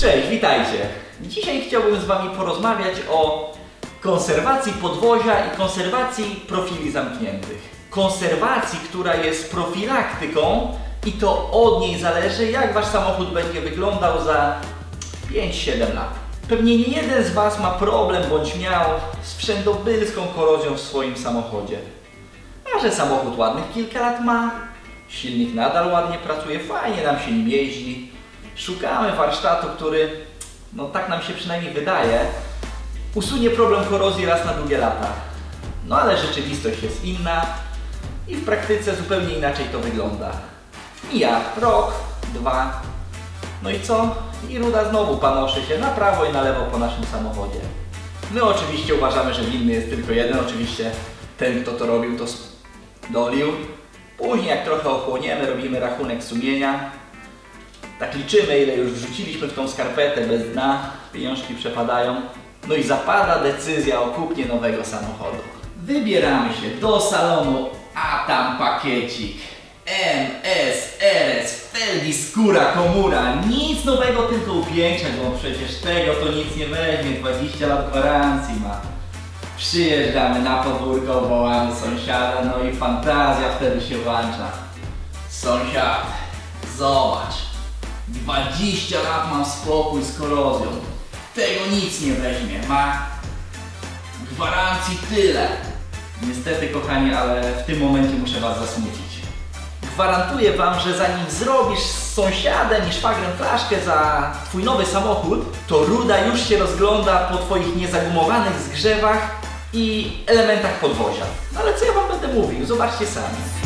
Cześć, witajcie. Dzisiaj chciałbym z Wami porozmawiać o konserwacji podwozia i konserwacji profili zamkniętych. Konserwacji, która jest profilaktyką i to od niej zależy, jak Wasz samochód będzie wyglądał za 5-7 lat. Pewnie nie jeden z Was ma problem bądź miał z wszędobylską korozją w swoim samochodzie. A że samochód ładnych kilka lat ma, silnik nadal ładnie pracuje, fajnie nam się nim jeździ. Szukamy warsztatu, który, no tak nam się przynajmniej wydaje, usunie problem korozji raz na długie lata. No ale rzeczywistość jest inna i w praktyce zupełnie inaczej to wygląda. Mija rok, dwa, no i co? I ruda znowu panoszy się na prawo i na lewo po naszym samochodzie. My oczywiście uważamy, że winny jest tylko jeden, oczywiście ten kto to robił to dolił. Później jak trochę ochłoniemy, robimy rachunek sumienia. Tak liczymy ile już wrzuciliśmy w tą skarpetę bez dna, pieniążki przepadają. No i zapada decyzja o kupnie nowego samochodu. Wybieramy się do salonu, a tam pakiecik. MS, RS, Felgi, skóra, komura. Nic nowego, tylko upiększać, bo przecież tego to nic nie weźmie. 20 lat gwarancji ma. Przyjeżdżamy na podwórko, wołamy sąsiada, no i fantazja wtedy się włącza. Sąsiad, zobacz, 20 lat mam spokój z korozją. Tego nic nie weźmie, ma gwarancji tyle. Niestety, kochani, ale w tym momencie muszę Was zasmucić. Gwarantuję Wam, że zanim zrobisz z sąsiadem i szwagrem flaszkę za Twój nowy samochód, to ruda już się rozgląda po Twoich niezagumowanych zgrzewach i elementach podwozia. Ale co ja Wam będę mówił? Zobaczcie sami.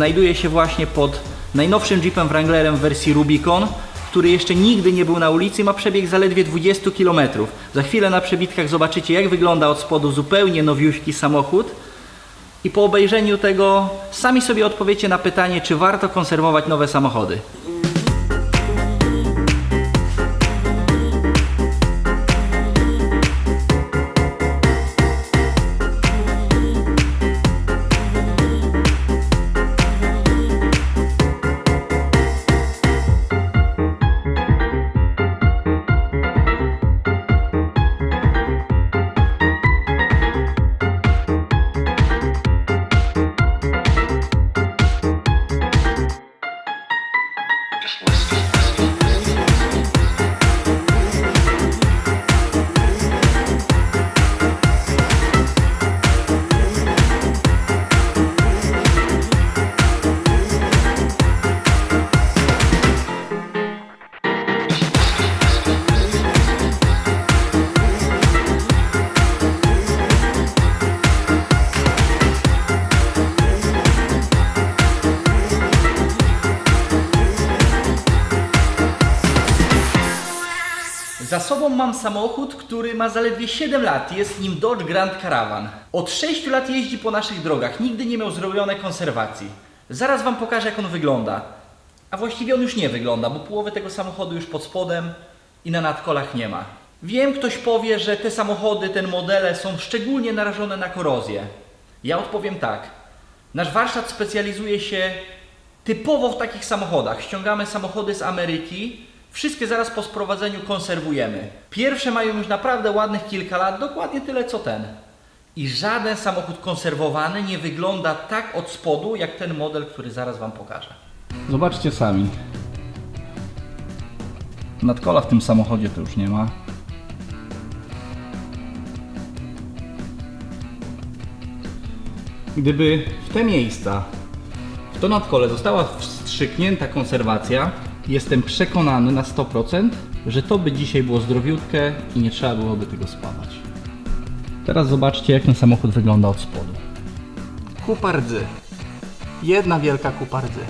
Znajduje się właśnie pod najnowszym Jeepem Wranglerem w wersji Rubicon, który jeszcze nigdy nie był na ulicy i ma przebieg zaledwie 20 km. Za chwilę na przebitkach zobaczycie jak wygląda od spodu zupełnie nowiuśki samochód. I po obejrzeniu tego sami sobie odpowiecie na pytanie, czy warto konserwować nowe samochody. Mam samochód, który ma zaledwie 7 lat. Jest nim Dodge Grand Caravan. Od 6 lat jeździ po naszych drogach. Nigdy nie miał zrobionej konserwacji. Zaraz Wam pokażę, jak on wygląda. A właściwie on już nie wygląda, bo połowy tego samochodu już pod spodem i na nadkolach nie ma. Wiem, ktoś powie, że te samochody, te modele są szczególnie narażone na korozję. Ja odpowiem tak. Nasz warsztat specjalizuje się typowo w takich samochodach. Ściągamy samochody z Ameryki, wszystkie zaraz po sprowadzeniu konserwujemy. Pierwsze mają już naprawdę ładnych kilka lat, dokładnie tyle co ten. I żaden samochód konserwowany nie wygląda tak od spodu, jak ten model, który zaraz Wam pokażę. Zobaczcie sami. Nadkola w tym samochodzie to już nie ma. Gdyby w te miejsca, w to nadkole została wstrzyknięta konserwacja, jestem przekonany na 100%, że to by dzisiaj było zdrowiutkie i nie trzeba byłoby tego spawać. Teraz zobaczcie, jak ten samochód wygląda od spodu. Kupa rdzy. Jedna wielka kupa rdzy.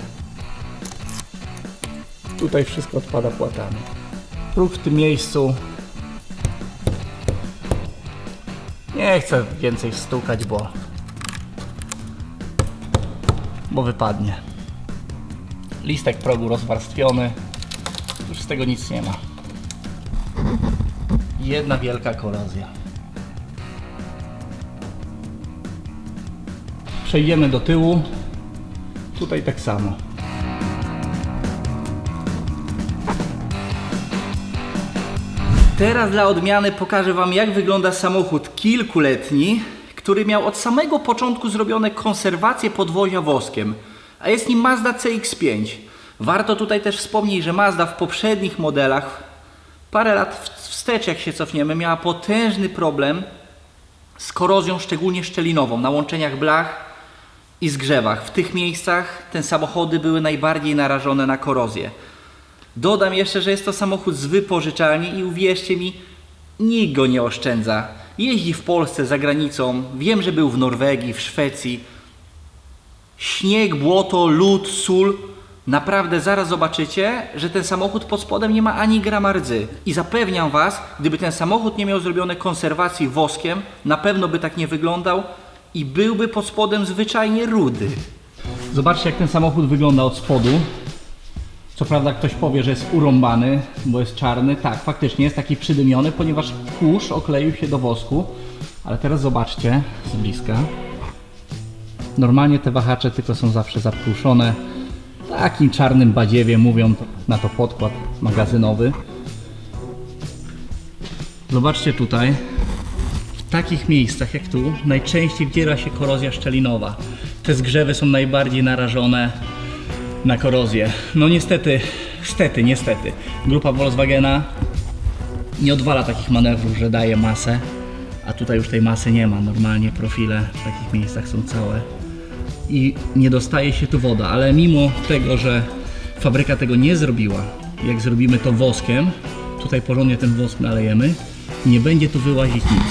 Tutaj wszystko odpada płatami. Próg w tym miejscu. Nie chcę więcej stukać, bo bo wypadnie listek progu rozwarstwiony. Już z tego nic nie ma. Jedna wielka kolazja. Przejdziemy do tyłu. Tutaj tak samo. Teraz dla odmiany pokażę Wam jak wygląda samochód kilkuletni, który miał od samego początku zrobione konserwacje podwozia woskiem a jest nim Mazda CX-5. Warto tutaj też wspomnieć, że Mazda w poprzednich modelach, parę lat wstecz jak się cofniemy, miała potężny problem z korozją, szczególnie szczelinową, na łączeniach blach i zgrzewach. W tych miejscach te samochody były najbardziej narażone na korozję. Dodam jeszcze, że jest to samochód z wypożyczalni i uwierzcie mi, nikt go nie oszczędza. Jeździ w Polsce, za granicą. Wiem, że był w Norwegii, w Szwecji. Śnieg, błoto, lód, sól. Naprawdę zaraz zobaczycie, że ten samochód pod spodem nie ma ani grama rdzy. I zapewniam Was, gdyby ten samochód nie miał zrobione konserwacji woskiem, na pewno by tak nie wyglądał i byłby pod spodem zwyczajnie rudy. Zobaczcie jak ten samochód wygląda od spodu. Co prawda ktoś powie, że jest urąbany, bo jest czarny. Tak, faktycznie jest taki przydymiony, ponieważ kurz okleił się do wosku. Ale teraz zobaczcie z bliska. Normalnie te wahacze tylko są zawsze zapruszone takim czarnym badziewiem, mówią na to podkład magazynowy. Zobaczcie tutaj, w takich miejscach jak tu najczęściej wdziera się korozja szczelinowa. Te zgrzewy są najbardziej narażone na korozję. No niestety, stety, niestety. Grupa Volkswagena nie odwala takich manewrów, że daje masę, a tutaj już tej masy nie ma. Normalnie profile w takich miejscach są całe i nie dostaje się tu woda, ale mimo tego, że fabryka tego nie zrobiła, jak zrobimy to woskiem, tutaj porządnie ten wosk nalejemy, nie będzie tu wyłazić nic.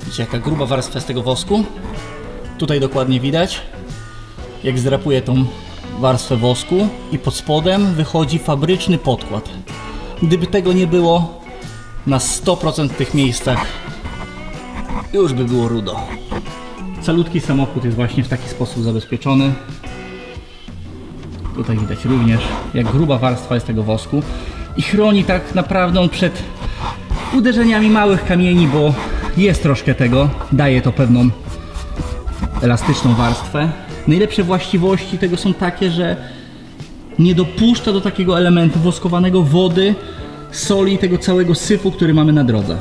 Widzicie jaka gruba warstwa z tego wosku? Tutaj dokładnie widać, jak zdrapuję tą warstwę wosku i pod spodem wychodzi fabryczny podkład. Gdyby tego nie było, na 100% w tych miejscach już by było rudo. Calutki samochód jest właśnie w taki sposób zabezpieczony. Tutaj widać również, jak gruba warstwa jest tego wosku i chroni tak naprawdę on przed uderzeniami małych kamieni, bo jest troszkę tego, daje to pewną elastyczną warstwę. Najlepsze właściwości tego są takie, że nie dopuszcza do takiego elementu woskowanego wody, soli i tego całego syfu, który mamy na drodze.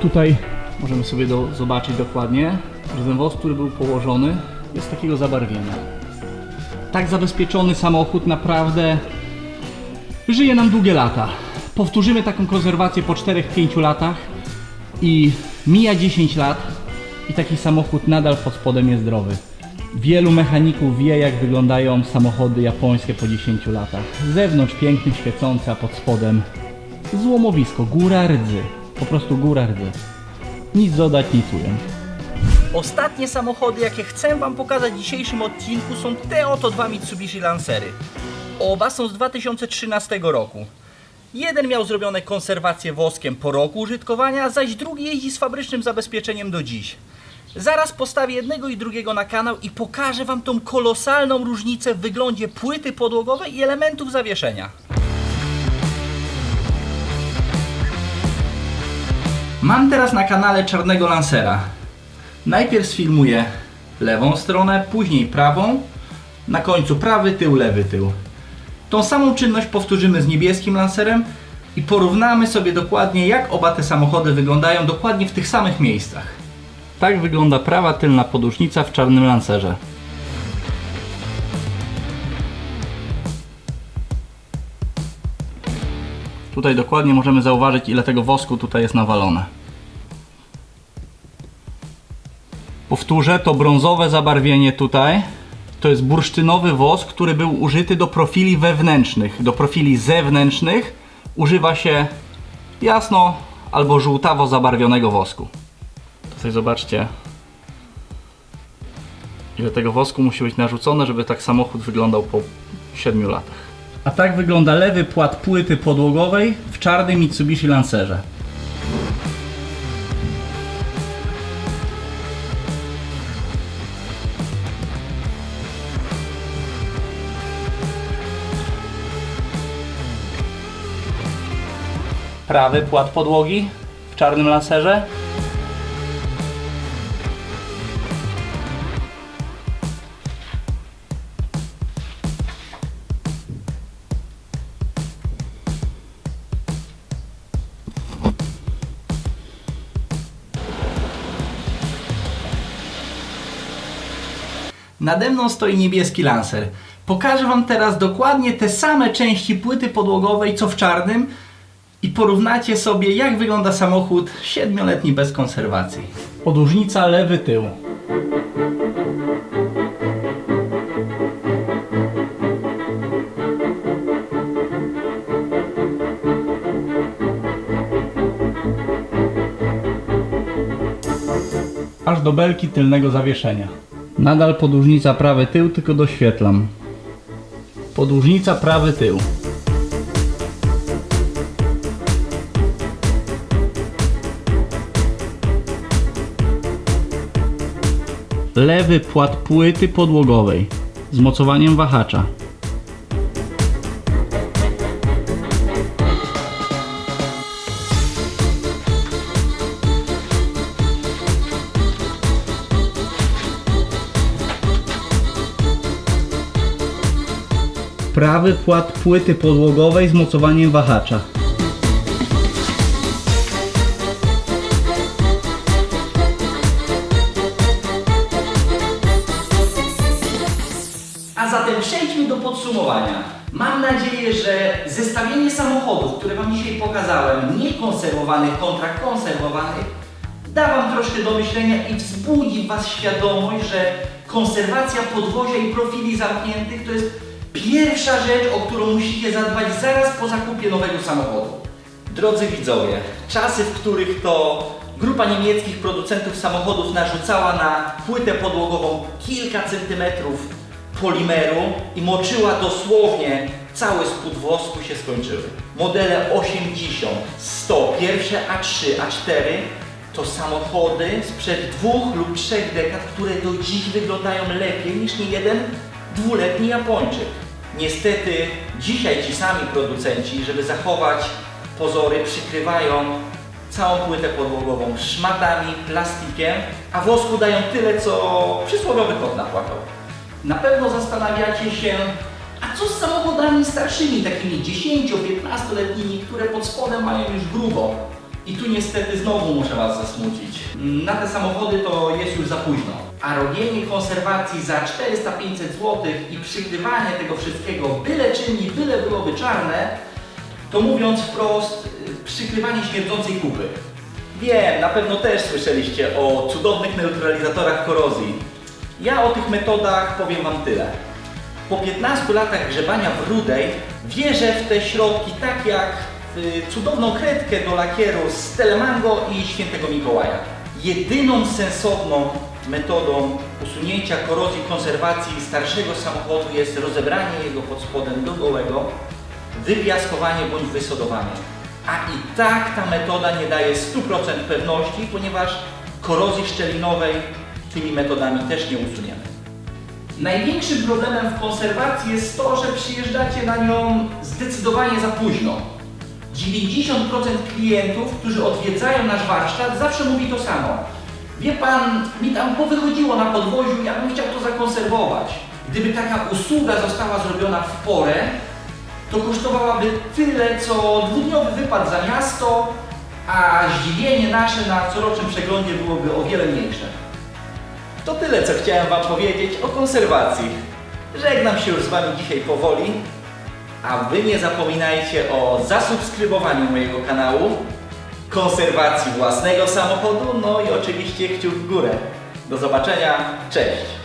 Tutaj możemy sobie do, zobaczyć dokładnie, ten który był położony, jest takiego zabarwienia. Tak zabezpieczony samochód naprawdę żyje nam długie lata. Powtórzymy taką konserwację po 4-5 latach i mija 10 lat i taki samochód nadal pod spodem jest zdrowy. Wielu mechaników wie jak wyglądają samochody japońskie po 10 latach. Z zewnątrz piękny, świecący, a pod spodem złomowisko, góra rdzy. Po prostu góra rdzy. Nic dodać, nic ująć. Ostatnie samochody, jakie chcę Wam pokazać w dzisiejszym odcinku są te oto dwa Mitsubishi Lancery. Oba są z 2013 roku. Jeden miał zrobione konserwacje woskiem po roku użytkowania, zaś drugi jeździ z fabrycznym zabezpieczeniem do dziś. Zaraz postawię jednego i drugiego na kanał i pokażę Wam tą kolosalną różnicę w wyglądzie płyty podłogowej i elementów zawieszenia. Mam teraz na kanale czarnego Lancera. Najpierw sfilmuję lewą stronę, później prawą, na końcu prawy tył, lewy tył. Tą samą czynność powtórzymy z niebieskim Lancerem i porównamy sobie dokładnie jak oba te samochody wyglądają dokładnie w tych samych miejscach. Tak wygląda prawa tylna podusznica w czarnym lancerze. Tutaj dokładnie możemy zauważyć ile tego wosku tutaj jest nawalone. Powtórzę, to brązowe zabarwienie tutaj to jest bursztynowy wosk, który był użyty do profili wewnętrznych. Do profili zewnętrznych używa się jasno albo żółtawo zabarwionego wosku. Tutaj zobaczcie, ile tego wosku musi być narzucone, żeby tak samochód wyglądał po 7 latach. A tak wygląda lewy płat płyty podłogowej w czarnym Mitsubishi Lancerze. prawy płat podłogi w czarnym laserze. Nade mną stoi niebieski lancer. Pokażę Wam teraz dokładnie te same części płyty podłogowej co w czarnym, i porównacie sobie jak wygląda samochód 7-letni bez konserwacji. Podłużnica lewy tył. Aż do belki tylnego zawieszenia. Nadal podłużnica prawy tył, tylko doświetlam. Podłużnica prawy tył. Lewy płat płyty podłogowej z mocowaniem wahacza. Prawy płat płyty podłogowej z mocowaniem wahacza. Niekonserwowanych kontra konserwowanych, da Wam troszkę do myślenia i wzbudzi w Was świadomość, że konserwacja podwozia i profili zamkniętych to jest pierwsza rzecz, o którą musicie zadbać zaraz po zakupie nowego samochodu. Drodzy widzowie, czasy, w których to grupa niemieckich producentów samochodów narzucała na płytę podłogową kilka centymetrów polimeru i moczyła dosłownie cały spód wosku się skończyły. Modele 80, 100, pierwsze A3, A4 to samochody sprzed dwóch lub trzech dekad, które do dziś wyglądają lepiej niż niejeden dwuletni Japończyk. Niestety dzisiaj ci sami producenci, żeby zachować pozory, przykrywają całą płytę podłogową szmatami, plastikiem, a wosku dają tyle, co przysłowiowy kot napłakał. Na pewno zastanawiacie się, co z samochodami starszymi, takimi 10-15-letnimi, które pod spodem mają już grubo? I tu niestety znowu muszę Was zasmucić. Na te samochody to jest już za późno. A robienie konserwacji za 400-500 zł i przykrywanie tego wszystkiego byle czym i byle byłoby czarne, to mówiąc wprost, przykrywanie śmierdzącej kupy. Wiem, na pewno też słyszeliście o cudownych neutralizatorach korozji. Ja o tych metodach powiem Wam tyle. Po 15 latach grzebania w rudej wierzę w te środki tak jak w cudowną kredkę do lakieru z Telemango i Świętego Mikołaja. Jedyną sensowną metodą usunięcia korozji konserwacji starszego samochodu jest rozebranie jego pod spodem do gołego, wypiaskowanie bądź wysodowanie. A i tak ta metoda nie daje 100% pewności, ponieważ korozji szczelinowej tymi metodami też nie usuniemy. Największym problemem w konserwacji jest to, że przyjeżdżacie na nią zdecydowanie za późno. 90% klientów, którzy odwiedzają nasz warsztat, zawsze mówi to samo. Wie pan, mi tam powychodziło na podwoziu, ja bym chciał to zakonserwować. Gdyby taka usługa została zrobiona w porę, to kosztowałaby tyle, co dwudniowy wypad za miasto, a zdziwienie nasze na corocznym przeglądzie byłoby o wiele mniejsze. To tyle, co chciałem Wam powiedzieć o konserwacji. Żegnam się już z Wami dzisiaj powoli, a Wy nie zapominajcie o zasubskrybowaniu mojego kanału, konserwacji własnego samochodu, no i oczywiście kciuk w górę. Do zobaczenia, cześć!